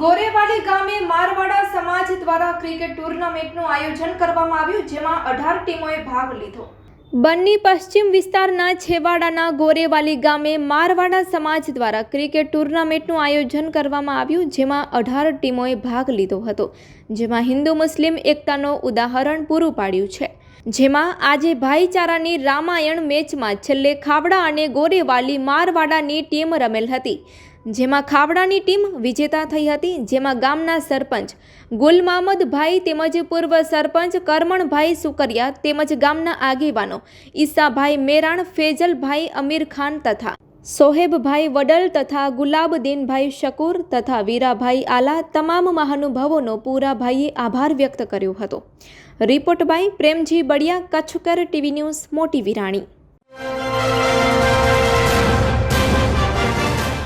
ગોરેવાલી ગામે મારવાડા સમાજ દ્વારા ક્રિકેટ ટુર્નામેન્ટનું આયોજન કરવામાં આવ્યું, જેમાં અઢાર ટીમોએ ભાગ લીધો. બન્ની પશ્ચિમ વિસ્તારના છેવાડાના ગોરેવાલી ગામે મારવાડા સમાજ દ્વારા ક્રિકેટ ટુર્નામેન્ટનું આયોજન કરવામાં આવ્યું, જેમાં અઢાર ટીમોએ ભાગ લીધો હતો, જેમાં હિન્દુ મુસ્લિમ એકતાનો ઉદાહરણ પૂરું પાડ્યું છે. જેમાં આજે ભાઈચારાની રામાયણ મેચમાં છેલ્લે ખાવડા અને ગોરેવાલી મારવાડાની ટીમ રમેલ હતી. જેમાં ખાવડાની ટીમ વિજેતા થઈ હતી, જેમાં ગામના સરપંચ ગુલ મામદભાઈ તેમજ પૂર્વ સરપંચ કરમણભાઈ સુકરિયા તેમજ ગામના આગેવાનો ઈસાભાઈ મેરાણ ફેજલભાઈ અમીર ખાન તથા સોહેબભાઈ વડલ તથા ગુલાબદીનભાઈ શકુર તથા વીરાભાઈ આલા તમામ મહાનુભાવોનો પૂરાભાઈએ આભાર વ્યક્ત કર્યો હતો. રિપોર્ટ બાય પ્રેમજી બળિયા કચ્છકર ટીવી ન્યૂઝ, મોટી વિરાણી.